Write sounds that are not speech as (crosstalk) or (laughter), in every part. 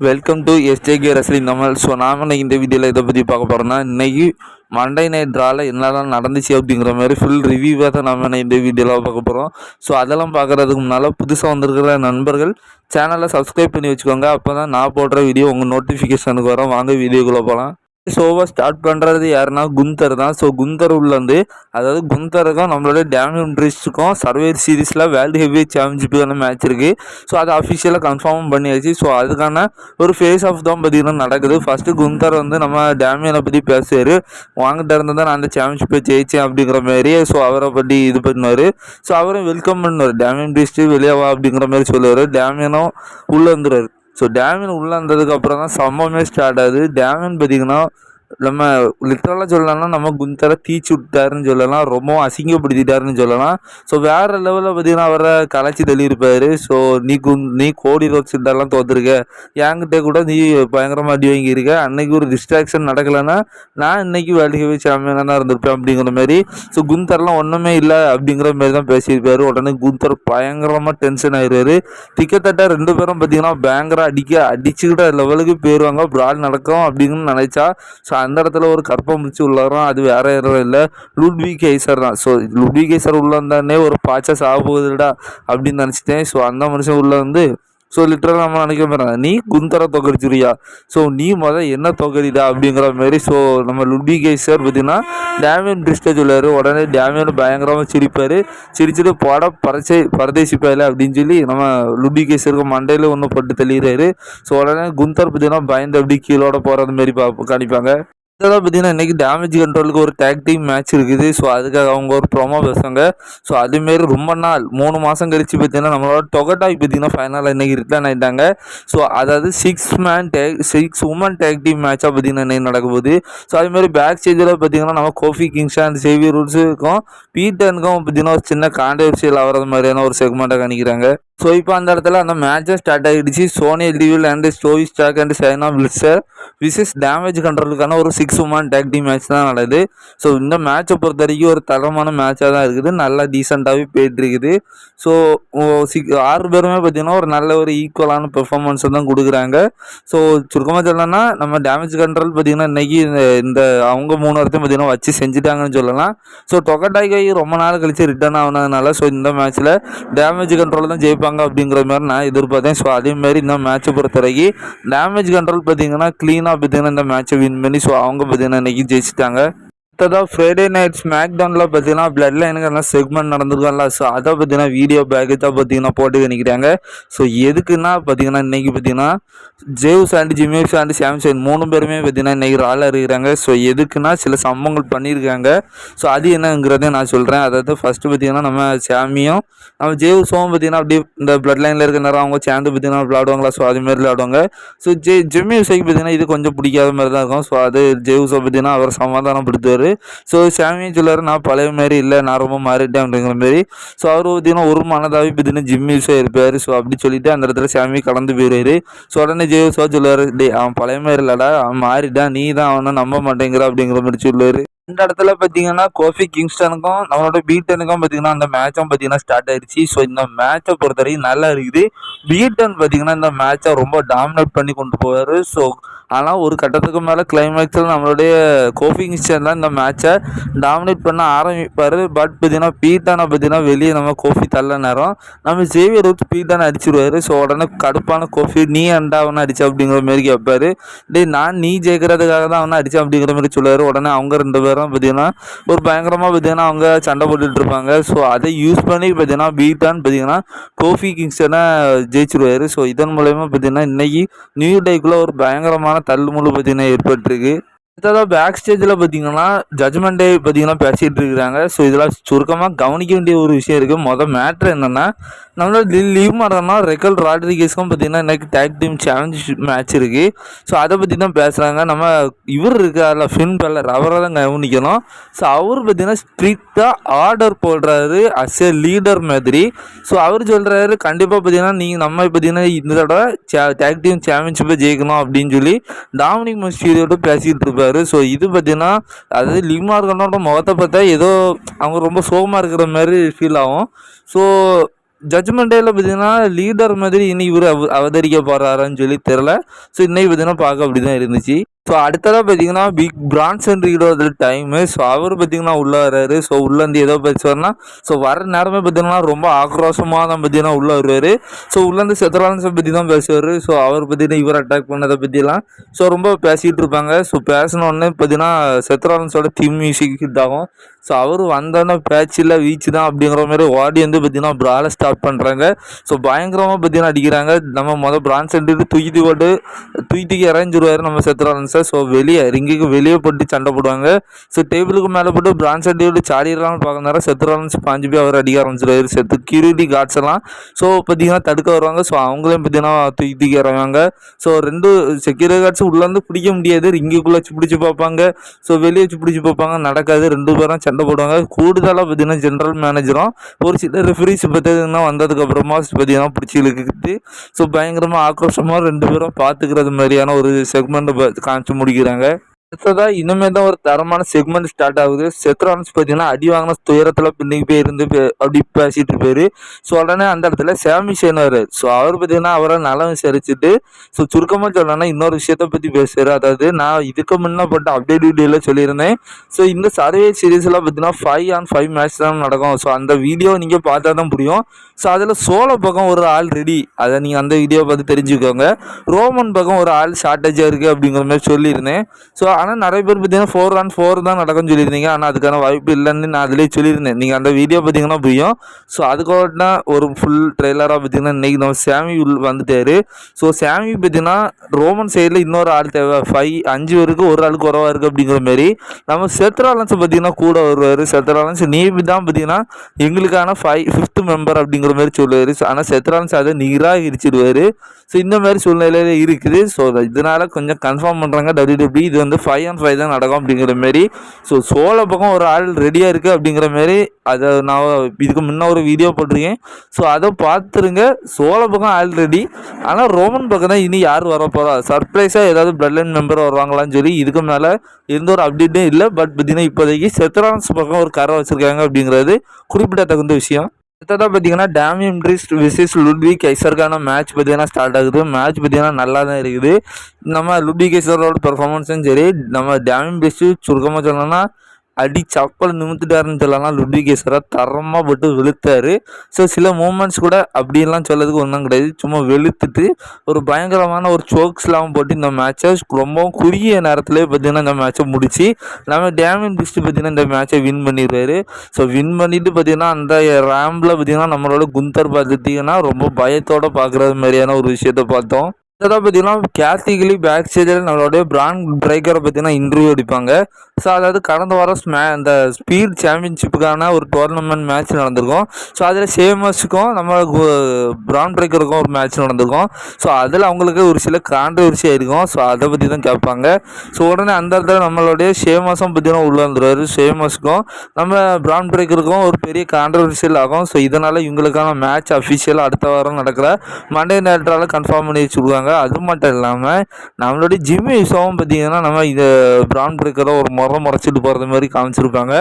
Welcome to S J K wrestling நம்மள் so நாம இந்த வீடியோவில் இதை பற்றி பார்க்க போகிறோம்னா இன்றைக்கி மண்டே நைட் ட்ராவில் என்னெல்லாம் நடந்துச்சு அப்படிங்கிற மாதிரி ஃபுல் ரிவ்யூவாக தான் நம்ம இந்த வீடியோவில் பார்க்க போகிறோம் ஸோ அதெல்லாம் பார்க்குறதுக்கு முன்னால் புதுசாக வந்திருக்கிற நண்பர்கள் சேனலை சப்ஸ்கிரைப் பண்ணி வச்சுக்கோங்க. அப்போ தான் நான் போடுற வீடியோ உங்கள் நோட்டிஃபிகேஷனுக்கு வரும். வாங்க வீடியோக்குள்ளே போகலாம் ஷோவை ஸ்டார்ட் பண்ணுறது யாருன்னா குந்தர் தான். ஸோ குந்தர் உள்ளேருந்து அதாவது குந்தருக்கும் நம்மளோட டேனியல் பிரிஸ்டுக்கும் சர்வேர் சீரீஸில் வேர்ல்டு ஹெவி சாம்பியன்ஷிப்புக்கான மேட்ச் இருக்குது ஸோ அதை அஃபிஷியலாக கன்ஃபார்மும் பண்ணியாச்சு. ஸோ அதுக்கான ஒரு ஃபேஸ் ஆஃப் தான் பார்த்தீங்கன்னா நடக்குது. ஃபஸ்ட்டு குந்தர் வந்து நம்ம டேமியனை பற்றி பேசுவார். வாங்கிட்டு இருந்தால் தான் நான் அந்த சாம்பியன்ஷிப்பை ஜெயிச்சேன் அப்படிங்கிற மாதிரி ஸோ அவரை பற்றி இது பண்ணுவார். ஸோ அவரை வெல்கம் பண்ணுவார். டேமியன் ட்ரிஸ்ட்டு வெளியே வா அப்படிங்கிற மாதிரி சொல்லுவார். டேமியனும் உள்ளே வந்துடுவார் ஸோ டேமியன் உள்ளே வந்ததுக்கப்புறம் தான் சம்பவமே ஸ்டார்ட் ஆகுது. டேமியன் பார்த்தீங்கன்னா நம்ம லிட்டரலாக சொல்லலாம்னா நம்ம குந்தரை தீச்சு விட்டாருன்னு சொல்லலாம் ரொம்பவும் அசிங்கப்படுத்திட்டாருன்னு சொல்லலாம். ஸோ வேறு லெவலில் பார்த்தீங்கன்னா அவரை கலைச்சி தள்ளியிருப்பார். ஸோ நீ குந் நீ கோடி ரோக்ஸ் இதெல்லாம் தோத்துருக்க. என்கிட்ட கூட நீ பயங்கரமாக அடி வாங்கியிருக்க. அன்னைக்கு ஒரு டிஸ்ட்ராக்ஷன் நடக்கலைன்னா நான் இன்னைக்கு வேலைக்கு போய் சாமியானா இருந்திருப்பேன் அப்படிங்கிற மாதிரி. ஸோ குந்தர்லாம் ஒன்றுமே இல்லை அப்படிங்கிற மாதிரி தான் பேசியிருப்பார். உடனே குந்தர் பயங்கரமாக டென்ஷன் ஆயிடுவார். திக்கத்தட்ட ரெண்டு பேரும் பார்த்தீங்கன்னா பயங்கரம் அடிக்க அடிச்சுக்கிட்ட லெவலுக்கு போயிடுவாங்க பிரால் நடக்கும் அப்படின்னு நினச்சா ஸோ அந்த இடத்துல ஒரு கற்பம் முடிச்சு உள்ளாரம் அது வேற யாரும் இல்லை. லுட்வி கேசர் தான். ஸோ லுட்வி கேசர் உள்ள இருந்தானே ஒரு பாய்ச்சா சாப்பிடுதுடா போகுதுடா அப்படின்னு நினச்சிட்டேன். ஸோ அந்த மனுஷன் உள்ள வந்து ஸோ லிட்டரலாக நம்ம நினைக்க போகிறாங்க நீ குந்தரை தோக்கடிச்சுரியா ஸோ நீ மொதல் என்ன தோக்கடிடா அப்படிங்கிற மாதிரி ஸோ நம்ம லுட்வி கேசர் பார்த்தீங்கன்னா டேமியன் பிரிஸ்டே சொல்லுவார். உடனே டேமியன் பயங்கரமாக சிரிப்பார். சிரிச்சுட்டு போட பரச்சை பரதேசி அப்படின்னு சொல்லி நம்ம லுட்வி கேசருக்கு மண்டையில் ஒன்று போட்டு தெளிகிறாரு ஸோ உடனே குந்தர் பார்த்தீங்கன்னா பயந்து அப்படி கீழோட போகிறது மாதிரி பா காணிப்பாங்க. இதெல்லாம் பார்த்தீங்கன்னா இன்றைக்கி டேமேஜ் கண்ட்ரோலுக்கு ஒரு டேக் டீம் மேட்ச் இருக்குது. ஸோ அதுக்காக அவங்க ஒரு ப்ரோமோ பேசுவாங்க ஸோ அதுமாரி ரொம்ப நாள் மூணு மாதம் கழிச்சு பார்த்தீங்கன்னா நம்மளோட டொகட்டாக் பார்த்தீங்கன்னா ஃபைனலாக இன்றைக்கி ரிட்டர்ன் ஆகிட்டாங்க ஸோ அதாவது six man tag six woman tag team மேட்சாக பார்த்தீங்கன்னா இன்றைக்கி நடக்கும்போது. ஸோ அதுமாரி பேக் ஸ்டேஜில் பார்த்தீங்கன்னா நம்ம கோஃபி கிங்ஸ் அண்ட் சேவியர் ரூட்ஸுக்கும் பீட்டனுக்கும் பார்த்தீங்கன்னா ஒரு சின்ன கான்ட்ரவர்சியல் ஆகிறது மாதிரியான ஒரு செக்மெண்ட்டாக காணிக்கிறாங்க ஸோ இப்போ அந்த இடத்துல அந்த மேட்சே ஸ்டார்ட் ஆகிடுச்சு Sonya எல்டிவில் and ஸ்டோவி Stark and Shayna Baszler versus damage கண்ட்ரோலுக்கான ஒரு six woman tag team match தான் நடக்குது. ஸோ இந்த மேட்சை பொறுத்த வரைக்கும் ஒரு தரமான மேட்சாக தான் இருக்குது. நல்லா டீசெண்டாகவே போயிட்டு இருக்குது. ஸோ சிக் ஆறு பேருமே பார்த்தீங்கன்னா ஒரு நல்ல ஒரு ஈக்குவலான பெர்ஃபார்மன்ஸை தான் கொடுக்குறாங்க. ஸோ சுருக்கமாக சொல்லணும்னா நம்ம டேமேஜ் கண்ட்ரோல் பார்த்தீங்கன்னா இன்றைக்கி இந்த அவங்க மூணு இடத்தையும் பார்த்தீங்கன்னா வச்சு செஞ்சுட்டாங்கன்னு சொல்லலாம். ஸோ டொகட்டாய் ரொம்ப நாள் கழித்து ரிட்டர்ன் ஆனதுனால ஸோ இந்த மேட்ச்சில் டேமேஜ் கண்ட்ரோல் தான் ஜெயிப்பாங்க. அப்படிங்கிற மாதிரி நான் எதிர்பார்த்தேன். ஸோ அதேமாரி இந்த மேட்சை பொறுத்த வரைக்கும் டேமேஜ் கண்ட்ரோல் பார்த்தீங்கன்னா க்ளீனாக பார்த்தீங்கன்னா இந்த மேட்சை வின் பண்ணி ஸோ அவங்க பார்த்தீங்கன்னா இன்றைக்கி ஜெயிச்சிட்டாங்க. அடுத்ததாக ஃப்ரைடே நைட் ஸ்மாக் டவுனில் பார்த்தீங்கன்னா பிளட் லைனுக்கு செக்மெண்ட் நடந்திருக்கும்ல? ஸோ அதை பார்த்தீங்கன்னா வீடியோ பேக்கேஜாக பார்த்தீங்கன்னா போட்டு நினைக்கிறாங்க ஸோ எதுக்குன்னா பார்த்தீங்கன்னா இன்றைக்கி பார்த்தீங்கன்னா ஜேவ்ஸ் அண்ட் ஜிமேவ்ஸ் அண்ட் சாம்சன் மூணு பேருமே பார்த்தீங்கன்னா இன்றைக்கி ராலாக இருக்கிறாங்க. ஸோ எதுக்குன்னா சில சம்பவங்கள் பண்ணியிருக்காங்க. ஸோ அது என்னங்கிறத நான் சொல்கிறேன் அதாவது ஃபஸ்ட்டு பார்த்தீங்கன்னா நம்ம சாமியும் நம்ம ஜேவ்ஸும் பார்த்தீங்கன்னா அப்படியே இந்த பிளட் லைனில் இருக்கிற நேரம் அவங்க சேர்ந்து பார்த்தீங்கன்னா விளாடுவாங்களா ஸோ அதுமாரி விளாடுவாங்க ஸோ ஜே ஜிம்மி விசைக்கு பார்த்தீங்கன்னா இது கொஞ்சம் பிடிக்காத மாதிரி தான் இருக்கும். ஸோ அது ஜேவ்ஸை பார்த்தீங்கன்னா அவர் சமாதானப்படுத்துவார். ஸோ சாமியும் சொல்லார் நான் பழைய மாதிரி இல்லை நான் ரொம்ப மாறிட்டேன் அப்படிங்கிற மாதிரி. ஸோ அவர் பார்த்தீங்கன்னா ஒரு இப்போ பார்த்தீங்கன்னா ஜிம் யூஸாக இருப்பார். ஸோ அப்படி சொல்லிட்டு அந்த இடத்துல சாமி கலந்து போயிடுவார். ஸோ உடனே ஜெயசோ சொல்லுவார் டே அவன் பழைய மாதிரி இல்லைடா அவன் மாறிட்டான். நீ தான் அவனை நம்ப மாட்டேங்கிற அப்படிங்கிற மாதிரி சொல்லுவார். இந்த இடத்துல பார்த்தீங்கன்னா கோஃபி கிங்ஸ்டனுக்கும் நம்மளோட பீட்டனுக்கும் பார்த்தீங்கன்னா அந்த மேட்சும் பார்த்தீங்கன்னா ஸ்டார்ட் ஆயிடுச்சு. ஸோ இந்த மேட்சை பொறுத்த வரைக்கும் நல்லா இருக்குது. பீட்டன் பார்த்தீங்கன்னா இந்த மேட்சை ரொம்ப டாமினேட் பண்ணி கொண்டு போவார். ஸோ ஆனால் ஒரு கட்டத்துக்கு மேலே கிளைமேக்ஸில் நம்மளுடைய கோஃபி கிங்ஸ்டன் தான் இந்த மேட்சை டாமினேட் பண்ண ஆரம்பிப்பார். பட் பார்த்தீங்கன்னா பீட்டனை பார்த்தீங்கன்னா வெளியே நம்ம கோஃபி தள்ள நேரம் நம்ம ஜேவியர் ஊற்றி பீட்டானை அடிச்சிடுவார் ஸோ உடனே கடுப்பான கோஃபி நீ அண்டா அவனை அடிச்ச? அப்படிங்கிற மாதிரி கேட்பாரு. டேய் நான் நீ ஜெயிக்கிறதுக்காக தான் அவனை அடித்தேன் அப்படிங்கிற மாதிரி சொல்லுவார். உடனே அவங்க ரெண்டு பேரும் பார்த்தீங்கன்னா ஒரு பயங்கரமாக பார்த்தீங்கன்னா அவங்க சண்டை போட்டுட்டு இருப்பாங்க. ஸோ அதை யூஸ் பண்ணி பார்த்தீங்கன்னா பீட்டான் பார்த்தீங்கன்னா கோஃபி கிங்ஸ்டனை ஜெயிச்சிருவார். ஸோ இதன் மூலயமா பார்த்தீங்கன்னா இன்னைக்கு நியூ டேக்குள்ளே ஒரு பயங்கரமான தள்ளுமுள்ளு பார்த்தீங்கன்னா ஏற்பட்டிருக்கு. அடுத்ததாக பேக் ஸ்டேஜில் பார்த்தீங்கன்னா ஜட்மெண்ட் டே பார்த்தீங்கன்னா பேசிகிட்டு இருக்கிறாங்க. ஸோ இதெல்லாம் சுருக்கமாக கவனிக்க வேண்டிய ஒரு விஷயம் இருக்குது மொதல் மேட்ரு என்னென்னா நம்மளோட லீவ் மாறனா ரெக்கல் ராட்ரிகேஸ்க்கும் பார்த்தீங்கன்னா இன்றைக்கி டேக் டீம் சேலஞ்ச் மேட்ச் இருக்குது ஸோ அதை பற்றி தான் பேசுகிறாங்க நம்ம இவர் இருக்கார்ல ஃபின் பெல்லர் அவரை தான் கவனிக்கணும். ஸோ அவர் பார்த்தீங்கன்னா ஸ்ட்ரிக்டாக ஆர்டர் போடுறாரு அஸ் ஏ லீடர் மாதிரி. ஸோ அவர் சொல்கிறாரு கண்டிப்பாக பார்த்தீங்கன்னா நீங்கள் நம்ம பார்த்தீங்கன்னா இந்த தடவை டேக் டீம் சாம்பியன்ஷிப்பை ஜெயிக்கணும் அப்படின்னு சொல்லி டாமினிக் மஸ்டீரியோட பேசிகிட்டு இருப்பார். ஸோ இது பார்த்தீங்கன்னா அதாவது லிமார்கனோட முகத்தை பார்த்தா ஏதோ அவங்க ரொம்ப சோகமாக இருக்கிற மாதிரி ஃபீல் ஆகும். ஸோ ஜட்மெண்ட் டேல பார்த்தீங்கன்னா லீடர் மாதிரி இன்னைக்கு இவர் அவ அவதரிக்க போகிறாரான்னு சொல்லி தெரில ஸோ இன்னைக்கு பார்த்தீங்கன்னா பார்க்க அப்படி தான் இருந்துச்சு. ஸோ அடுத்ததாக பார்த்தீங்கன்னா பிக் பிரான்சன் ரீடோட டைமு ஸோ அவர் பார்த்தீங்கன்னா உள்ளே வர்றாரு. ஸோ உள்ளேருந்து ஏதோ பேசுவார்னா ஸோ வர நேரமே பார்த்தீங்கன்னா ரொம்ப ஆக்ரோஷமாக தான் பார்த்தீங்கன்னா உள்ளே வருவார். ஸோ உள்ளேருந்து செத்ராலன்ஸை பற்றி தான் பேசுவார். ஸோ அவர் பார்த்தீங்கன்னா இவர் அட்டாக் பண்ணதை பற்றிலாம் ஸோ ரொம்ப பேசிகிட்டு இருப்பாங்க. ஸோ பேசினோடனே பார்த்தீங்கன்னா செத்ராலன்ஸோட தீம் மியூசிக் ஹிட் ஆகும். ஸோ அவர் வந்தோடனே பேச்சில் வீச்சு தான் அப்படிங்கிற மாதிரி ஓடி வந்து பார்த்தீங்கன்னா ப்ராலை ஸ்டார்ட் பண்ணுறாங்க ஸோ பயங்கரமாக பார்த்தீங்கன்னா அடிக்கிறாங்க. நம்ம மொதல் பிரான்ஸ் எடுத்து தூக்கி போட்டு தூக்கி தூக்கி இறஞ்சிருவார் நம்ம செத்ராலன்ஸை ஸோ வெளியே ரிங்குக்கு வெளியே போட்டு சண்டை போடுவாங்க. ஸோ டேபிளுக்கு மேலே போட்டு பிரான்ஸ் அடி விட்டு சாடிடலாம்னு பார்க்க நேரம் செத்ராலன்ஸ் பாஞ்சு போய் அவர் அடிக்க ஆரம்பிச்சிருவாரு. செத்து கியூரிட்டி கார்ட்ஸ் எல்லாம். ஸோ பார்த்தீங்கன்னா தடுக்க வருவாங்க. ஸோ அவங்களையும் பார்த்தீங்கன்னா தூக்கி தூக்கி இறங்குவாங்க. ஸோ ரெண்டு செக்யூரிட்டி கார்ட்ஸ் உள்ளேருந்து பிடிக்க முடியாது. ரிங்குக்குள்ளே வச்சு பிடிச்சி பார்ப்பாங்க. ஸோ வெளியே வச்சு பிடிச்சி பார்ப்பாங்க. நடக்காது. ரெண்டு பேரும் சண்டை போடுவாங்க. கூடுதலாக பார்த்தீங்கன்னா ஜென்ரல் மேனேஜரும் ஒரு சில ரெஃபரிஸ் பார்த்தீங்கன்னா வந்ததுக்கப்புறமா பார்த்தீங்கன்னா பிடிச்சி இழுக்கிட்டு ஸோ பயங்கரமாக ஆக்ரோஷமாக ரெண்டு பேரும் பார்த்துக்கிறது மாதிரியான ஒரு செக்மெண்ட் காமிச்சு முடிக்கிறாங்க. அடுத்ததா இனிமே தான் ஒரு தரமான செக்மெண்ட் ஸ்டார்ட் ஆகுது. செத்ரான்ஸ் பார்த்தீங்கன்னா அடி வாங்கின துயரத்தில் பின்னுக்கு போய் இருந்து அப்படி பேசிட்டு இருப்பாரு. ஸோ உடனே அந்த இடத்துல சாமி சேனார் ஸோ அவர் பார்த்தீங்கன்னா அவரை நலம் விசாரிச்சுட்டு ஸோ சுருக்கமாக சொல்லணும்னா இன்னொரு விஷயத்த பற்றி பேசுறாரு. அதாவது நான் இதுக்கு முன்னே போட்ட அப்டேட் வீடியோவில் சொல்லியிருந்தேன். ஸோ இந்த சர்வே சீரீஸில் பார்த்தீங்கன்னா ஃபைவ் ஆன் ஃபைவ் மேட்ச் தான் நடக்கும். ஸோ அந்த வீடியோ நீங்கள் பார்த்தா தான் புரியும். ஸோ அதில் சோழ பக்கம் ஒரு ஆள் ரெடி அதை நீங்கள் அந்த வீடியோ பார்த்து தெரிஞ்சுக்கோங்க. ரோமன் பக்கம் ஒரு ஆள் ஷார்ட்டேஜாக இருக்குது அப்படிங்கிற மாதிரி சொல்லியிருந்தேன். ஸோ ஆனால் நிறைய பேர் பார்த்தீங்கன்னா ஃபோர் ஆன் ஃபோர் தான் நடக்கும்னு சொல்லியிருந்தீங்க. ஆனால் அதுக்கான வாய்ப்பு இல்லைன்னு நான் அதிலே சொல்லியிருந்தேன். நீங்கள் அந்த வீடியோ பார்த்தீங்கன்னா புரியும். ஸோ அதுக்கோட்டா ஒரு ஃபுல் ட்ரெய்லராக பார்த்தீங்கன்னா இன்றைக்கி நம்ம சாமி உள் வந்துட்டாரு. ஸோ சாமி பார்த்தீங்கன்னா ரோமன் சைடில் இன்னொரு ஆள் தேவை. ஃபைவ் அஞ்சு பேருக்கு ஒரு ஆளுக்கு குறவாக இருக்குது அப்படிங்கிற மாரி நம்ம செத்ராலன்ஸ் பார்த்தீங்கன்னா கூட வருவார். செத்ராலன்ஸ் நீ தான் பார்த்தீங்கன்னா எங்களுக்கான ஃபைவ் ஃபிஃப்த் மெம்பர் அப்படிங்கிற மாதிரி சொல்லுவார். ஆனால் செத்ராலன்ஸ் அதை நிராகரிச்சிடுவார். ஸோ இந்த மாதிரி சூழ்நிலையில் இருக்குது. ஸோ இதனால் கொஞ்சம் கன்ஃபார்ம் பண்ணுறாங்க டபிள்யூடபிள்யூ இது வந்து ஃபைவ் அண்ட் ஃபைவ் தான் நடக்கும் அப்படிங்கிற மாரி. ஸோ சோழ பக்கம் ஒரு ஆள் ரெடியாக இருக்குது அப்படிங்கிற மாரி. அதை நான் இதுக்கு முன்ன ஒரு வீடியோ போட்டிருக்கேன். ஸோ அதை பார்த்துருங்க. சோழ பக்கம் ஆள் ரெடி ஆனால் ரோமன் பக்கம் தான் இனி யார் வர போகிறா சர்ப்ரைஸாக ஏதாவது பிளட் லைன் மெம்பர் வருவாங்களான்னு சொல்லி இதுக்கு மேலே எந்த ஒரு அப்டேட்டும் இல்லை. பட் பார்த்தீங்கன்னா இப்போதைக்கு செத்ரான்ஸ் பக்கம் ஒரு கரை வச்சுருக்காங்க அப்படிங்கிறது குறிப்பிடத்தகுந்த விஷயம். அடுத்ததாக பார்த்தீங்கன்னா டேமியம் ட்ரிஸ் விசிஸ் லுட்வி கைசர்கான மேட்ச் பார்த்தீங்கன்னா ஸ்டார்ட் ஆகுது. மேட்ச் பார்த்தீங்கன்னா நல்லா தான் இருக்குது. நம்ம லுட்வி கைசரோட பெர்ஃபார்மன்ஸும் சரி. நம்ம டேமியம் ட்ரிஸ் சுருக்கமாக சொல்லணும்னா அடி சப்பல் நிமித்துட்டாருன்னு சொல்லலாம். லுட்வி தரமாக போட்டு வெளுத்தாரு. ஸோ சில மூமெண்ட்ஸ் கூட அப்படின்லாம் சொல்லதுக்கு ஒன்றும் கிடையாது. சும்மா வெளுத்துட்டு ஒரு பயங்கரமான ஒரு சோக்ஸ்லாம் போட்டு இந்த மேட்சை ரொம்பவும் குறுகிய நேரத்திலே பார்த்தீங்கன்னா இந்த மேட்சை முடிச்சு நம்ம டேமின் பிஸ்ட் பார்த்திங்கன்னா இந்த மேட்சை வின் பண்ணிடுவாரு ஸோ வின் பண்ணிட்டு பார்த்தீங்கன்னா அந்த ரேம்பில் பார்த்தீங்கன்னா நம்மளோட குந்தர் பார்த்துட்டிங்கன்னா ரொம்ப பயத்தோடு பார்க்குறது மாதிரியான ஒரு விஷயத்த பார்த்தோம். அதான் பார்த்தீங்கன்னா கேத்திகலி பேக் ஸ்டேஜில் நம்மளுடைய பிராண்ட் பிரேக்கரை பார்த்தீங்கன்னா இன்டர்வியூ அடிப்பாங்க ஸோ அதாவது கடந்த வாரம் ஸ்மே இந்த ஸ்பீட் சாம்பியன்ஷிப்புக்கான ஒரு டோர்னமெண்ட் மேட்ச் நடந்திருக்கும். ஸோ அதில் சேமஸுக்கும் நம்ம பிராண்ட் பிரேக்கருக்கும் ஒரு மேட்ச் நடந்திருக்கும். ஸோ அதில் அவங்களுக்கு ஒரு சில கான்ட்ரவர்சி ஆயிருக்கும். ஸோ அதை பற்றி தான் கேட்பாங்க ஸோ உடனே அந்த இடத்துல நம்மளுடைய சேமஸும் பார்த்தீங்கன்னா உள்ளே வந்துருவாரு. சேமஸுக்கும் நம்ம பிராண்ட் பிரேக்கருக்கும் ஒரு பெரிய கான்ட்ரவர்சியல் ஆகும். ஸோ இதனால் இவங்களுக்கான மேட்ச் அஃபிஷியலாக அடுத்த வாரம் நடக்கிற மண்டே நேரத்தால் கன்ஃபார்ம் பண்ணி அது மட்டும் இல்லாமல் நம்மளுடைய ஜிம்மி ஷோவும் பார்த்தீங்கன்னா நம்ம இதை பிராண்ட் பிரேக்கரை ஒரு முறை முறைச்சிட்டு போகிறது மாதிரி காமிச்சிருப்பாங்க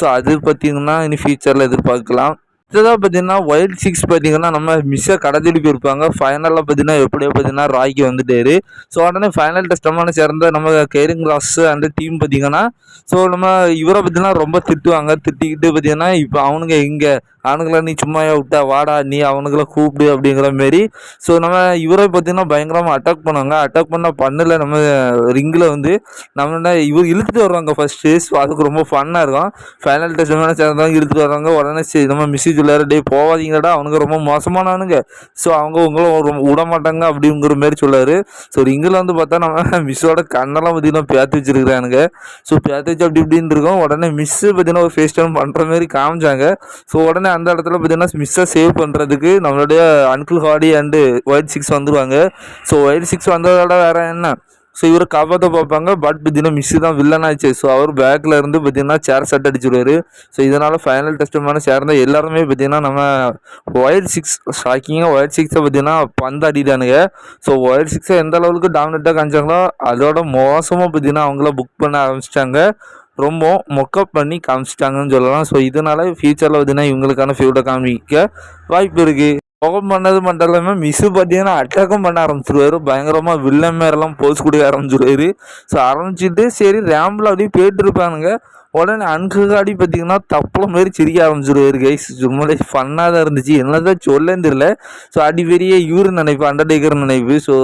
ஸோ அது பார்த்தீங்கன்னா இனி ஃபியூச்சரில் எதிர்பார்க்கலாம். அடுத்ததாக பார்த்தீங்கன்னா ஒயில்ட் சிக்ஸ் பார்த்தீங்கன்னா நம்ம மிஸ்ஸை கடத்திட்டு இருப்பாங்க ஃபைனலில் பார்த்தீங்கன்னா எப்படியோ பார்த்தீங்கன்னா ராய்க்கு வந்துட்டாரு. ஸோ உடனே ஃபைனல் டெஸ்டமான சேர்ந்த நம்ம கேரிங் கிளாஸ் அந்த டீம் பார்த்தீங்கன்னா ஸோ நம்ம இவரை பார்த்தீங்கன்னா ரொம்ப திட்டுவாங்க. திட்டிக்கிட்டு பார்த்தீங்கன்னா இப்போ அவனுங்க இங்கே அவனுங்கள நீ சும்மா விட்டா வாடா நீ அவனுங்களை கூப்பிடு அப்படிங்கிற மாரி. ஸோ நம்ம இவரை பார்த்தீங்கன்னா பயங்கரமாக அட்டாக் பண்ணுவாங்க. அட்டாக் பண்ண பண்ணல நம்ம ரிங்கில் வந்து நம்ம இவர் இழுத்துட்டு வருவாங்க ஃபஸ்ட்டு ஸோ அதுக்கு ரொம்ப ஃபன்னாக இருக்கும். ஃபைனல் டெஸ்ட் மேலே சேர்ந்தவங்க இழுத்துட்டு வர்றாங்க உடனே சரி நம்ம மிஸ்ஸேஜ் சொல்லாரு டே போவாதீங்கடா அவனுங்க ரொம்ப மோசமானவனுங்க ஸோ அவங்க உங்களும் ரொம்ப விட மாட்டாங்க அப்படிங்கிற மாரி சொல்லாரு ஸோ ரிங்கில் வந்து பார்த்தா நம்ம (laughs) மிஸ்ஸோட கண்ணெல்லாம் பார்த்தீங்கன்னா பேத்து வச்சிருக்கிறானுங்க ஸோ பேத்து வச்சு அப்படி இப்படின்னு இருக்கும். உடனே மிஸ்ஸு பார்த்தீங்கன்னா ஒரு ஃபேஸ் டைம் பண்ணுற மாதிரி காமிச்சாங்க. ஸோ உடனே அந்த இடத்துல பார்த்தீங்கன்னா மிஸ்ஸை சேவ் பண்ணுறதுக்கு நம்மளுடைய uncle Howdy and Wyatt Sicks வந்துடுவாங்க ஸோ ஒயிட் சிக்ஸ் வந்ததோட வேறு என்ன? ஸோ இவர் காப்பாற்ற பார்ப்பாங்க. பட் பார்த்தீங்கன்னா மிஸ்ஸு தான் வில்லன் ஆச்சு ஸோ அவர் பேக்கில் இருந்து பார்த்தீங்கன்னா சேர் செட் அடிச்சிருவாரு. ஸோ இதனால் ஃபைனல் டெஸ்ட்டுமான மேலே சேர்ந்த எல்லாருமே பார்த்தீங்கன்னா நம்ம ஒயர் சிக்ஸ் ஷாக்கிங்காக ஒயர் சிக்ஸை பார்த்தீங்கன்னா பந்து அடிதானுங்க ஸோ ஒயர் சிக்ஸை எந்த அளவுக்கு டாமினேட்டாக காமிச்சாங்களோ அதோட மோசமாக பார்த்தீங்கன்னா அவங்கள புக் பண்ண ஆரம்பிச்சிட்டாங்க. ரொம்ப மொக்கப் பண்ணி காமிச்சிட்டாங்கன்னு சொல்லலாம். ஸோ இதனால் ஃப்யூச்சரில் பார்த்தீங்கன்னா இவங்களுக்கான ஃபியூட்டை காமிக்க வாய்ப்பு இருக்குது முகம் பண்ணது மட்டும் இல்லாமல் மிஸ்ஸு பார்த்தீங்கன்னா அட்டாக்கும் பண்ண ஆரம்பிச்சிருவாரு. பயங்கரமாக வில்லன் மேரெல்லாம் போஸ் கொடுக்க ஆரம்பிச்சிருவாரு. ஸோ ஆரம்பிச்சுட்டு சரி ரேம்பில் அப்படியே போயிட்டு இருப்பானுங்க. உடனே அன்காடி பார்த்தீங்கன்னா தப்பளம் மாரி சிரிக்க ஆரம்பிச்சிருவாரு கைஸ் சும்மாலே ஃபன்னாக தான் இருந்துச்சு. என்னதான் சொல்லன்னு தெரியல. ஸோ அடி பெரிய இவரு நினைப்பு அண்டர்டேக்கர் நினைப்பு. ஸோ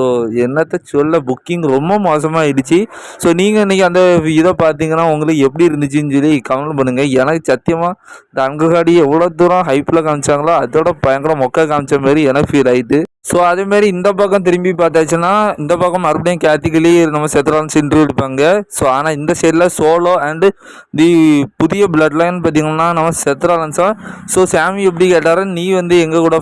என்னத்த சொல்ல புக்கிங் ரொம்ப மோசமாகிடுச்சு ஸோ நீங்கள் இன்றைக்கி அந்த இதை பார்த்தீங்கன்னா உங்களுக்கு எப்படி இருந்துச்சுன்னு சொல்லி கமெண்ட் பண்ணுங்கள் எனக்கு சத்தியமாக இந்த அன்காடி எவ்வளோ தூரம் ஹைப்பில் காமிச்சாங்களோ அதோட பயங்கர மொக்க காமிச்ச மாதிரி எனக்கு ஃபீல் ஆகிட்டு ஸோ அதேமாரி இந்த பக்கம் திரும்பி பார்த்தாச்சுன்னா இந்த பக்கம் மறுபடியும் கேத்திகலி நம்ம செத்ரான்ஸ் இன்டர்வியூ எடுப்பாங்க ஸோ ஆனால் இந்த சைடில் சோலோ அண்டு தி புதிய பிளட் லைன் பார்த்தீங்கன்னா நம்ம செத்ராலன்ஸா ஸோ சாமி எப்படி கேட்டாரு நீ வந்து எங்கள் கூட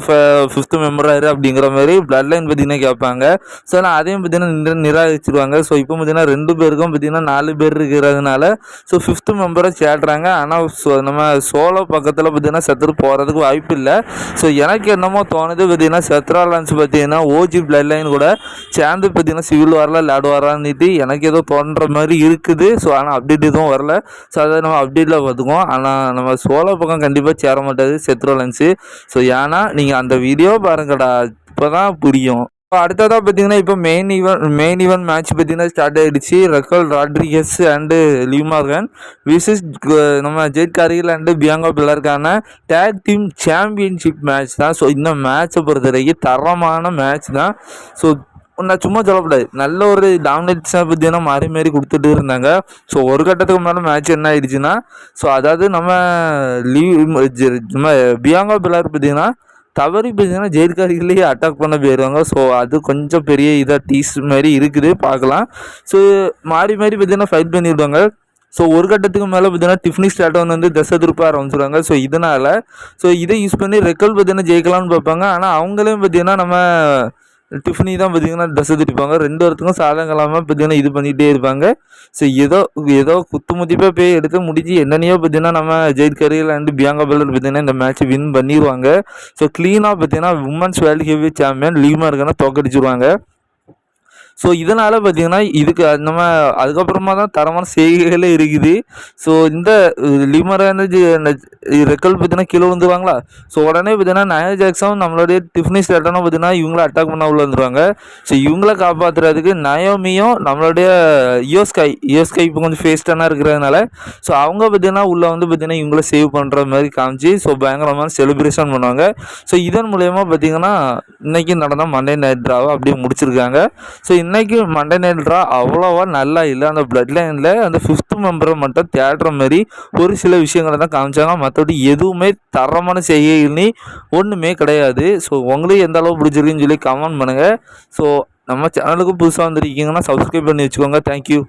ஃபிஃப்த் மெம்பராக இரு அப்படிங்கிற மாதிரி பிளட் லைன் பார்த்தீங்கன்னா கேட்பாங்க. ஸோ நான் அதையும் பார்த்தீங்கன்னா நிராகரிச்சிருவாங்க. ஸோ இப்போ பார்த்தீங்கன்னா ரெண்டு பேருக்கும் பார்த்தீங்கன்னா நாலு பேர் இருக்கிறதுனால ஸோ ஃபிஃப்த் மெம்பரை சேடுறாங்க ஆனால் ஸோ நம்ம சோலோ பக்கத்தில் பார்த்தீங்கன்னா செத்துட்டு போகிறதுக்கு வாய்ப்பு இல்லை. ஸோ எனக்கு என்னமோ தோணுது பார்த்தீங்கன்னா செத்ராலன்ஸ் பார்த்தீங்கன்னா ஓஜி பிளட் லைன் கூட சேர்ந்து பார்த்தீங்கன்னா சிவில் வாரில் விளையாடுவாரான்னுட்டு எனக்கு ஏதோ தோன்ற மாதிரி இருக்குது. ஸோ ஆனால் அப்டேட் எதுவும் வரல. ஸோ அதை நம்ம அப்டேட்டில் பார்த்துக்குவோம். ஆனால் நம்ம சோலோ பக்கம் கண்டிப்பாக சேர மாட்டாது செத்ரோலன்ஸு ஸோ ஏன்னா நீங்கள் அந்த வீடியோ பாருங்கடா. இப்போ தான் புரியும். இப்போ அடுத்ததாக பார்த்தீங்கன்னா இப்போ main event main event match பார்த்தீங்கன்னா ஸ்டார்ட் ஆகிடுச்சு Raquel Rodriguez and Liv Morgan versus நம்ம ஜெட் காரிகள் அண்டு பியாங்கோ பில்லருக்கான டேக் டீம் சாம்பியன்ஷிப் மேட்ச் தான். ஸோ இந்த மேட்ச்சை பொறுத்த வரைக்கும் தரமான மேட்ச் தான். ஸோ நான் சும்மா சொல்லக்கூடாது நல்ல ஒரு டாமினேட்ஸாக பார்த்தீங்கன்னா மாறி மாறி கொடுத்துட்டு இருந்தாங்க. ஸோ ஒரு கட்டத்துக்கு முன்னால் மேட்ச் என்ன ஆயிடுச்சுன்னா ஸோ அதாவது நம்ம லீவ் நம்ம பியாங்கோ பிள்ளார் பார்த்தீங்கன்னா தவறி பார்த்தீங்கன்னா ஜெயில்காரிகளே அட்டாக் பண்ண போயிடுவாங்க. ஸோ அது கொஞ்சம் பெரிய இதாக டீஸ் மாதிரி இருக்குது. பார்க்கலாம். ஸோ மாறி மாறி பார்த்தீங்கன்னா ஃபைட் பண்ணிவிடுவாங்க ஸோ ஒரு கட்டத்துக்கு மேலே பார்த்தீங்கன்னா டிஃப்னிக் ஸ்டார்டவுன் வந்து தசை திருப்ப ஆரம்பிச்சிடுவாங்க ஸோ இதனால் ஸோ இதை யூஸ் பண்ணி ரெக்கல் பார்த்தீங்கன்னா ஜெயிக்கலாம்னு பார்ப்பாங்க. ஆனால் அவங்களையும் பார்த்தீங்கன்னா நம்ம டிஃபனி தான் பார்த்தீங்கன்னா ட்ரெஸ் திருப்பாங்க ரெண்டு ஒருத்தருக்கும் சாதம் இல்லாமல் பார்த்தீங்கன்னா இது பண்ணிகிட்டே இருப்பாங்க. ஸோ ஏதோ ஏதோ குத்துமுதிப்பாக போய் எடுத்து முடிஞ்சு என்னென்னையோ பார்த்தீங்கன்னா நம்ம Jade Cargill and Bianca Belair பார்த்தீங்கன்னா இந்த மேட்ச் வின் பண்ணிடுவாங்க ஸோ க்ளீனாக பார்த்தீங்கன்னா உமன்ஸ் வேர்ல்டு ஹெவி சாம்பியன் லீமா இருக்கனா தோக்கடிச்சிருவாங்க. ஸோ இதனால் பார்த்தீங்கன்னா இதுக்கு நம்ம அதுக்கப்புறமா தான் தரமான செய்கைகளே இருக்குது. ஸோ இந்த லிமரான ரெக்கல் பார்த்தீங்கன்னா கீழே விழுந்துருவாங்களா? ஸோ உடனே பார்த்தீங்கன்னா நயா ஜாக்ஸும் நம்மளுடைய டிஃப்னி ஸ்டேட்டனும் பார்த்தீங்கன்னா இவங்கள அட்டாக் பண்ண உள்ள வந்துருவாங்க. ஸோ இவங்கள காப்பாற்றுறதுக்கு நயோமியும் நம்மளுடைய இயோஸ்கை இயோஸ்கை இப்போ கொஞ்சம் ஃபேஸ்டானாக இருக்கிறதுனால ஸோ அவங்க பார்த்தீங்கன்னா உள்ளே வந்து பார்த்தீங்கன்னா இவங்கள சேவ் பண்ணுற மாதிரி காமிச்சு ஸோ பயங்கரமான செலிப்ரேஷன் பண்ணுவாங்க. ஸோ இதன் மூலயமா பார்த்தீங்கன்னா இன்றைக்கி நடந்த மண்டே நைட் ட்ராவை அப்படியே முடிச்சிருக்காங்க. ஸோ இன்னைக்கு மண்டே நைட் அவ்வளோவா நல்லா இல்லை. அந்த பிளட் லைனில் அந்த ஃபிஃப்த்து மெம்பரை மட்டும் தேடுற மாதிரி ஒரு சில விஷயங்களை தான் காமிச்சாங்க. மற்றபடி எதுவுமே தரமான செய்கைன்னு ஒன்றுமே கிடையாது. ஸோ உங்களுக்கு எந்த அளவு பிடிச்சிருக்குன்னு சொல்லி கமெண்ட் பண்ணுங்கள் ஸோ நம்ம சேனலுக்கு புதுசாக வந்திருக்கீங்கன்னா சப்ஸ்கிரைப் பண்ணி வச்சுக்கோங்க. தேங்க்யூ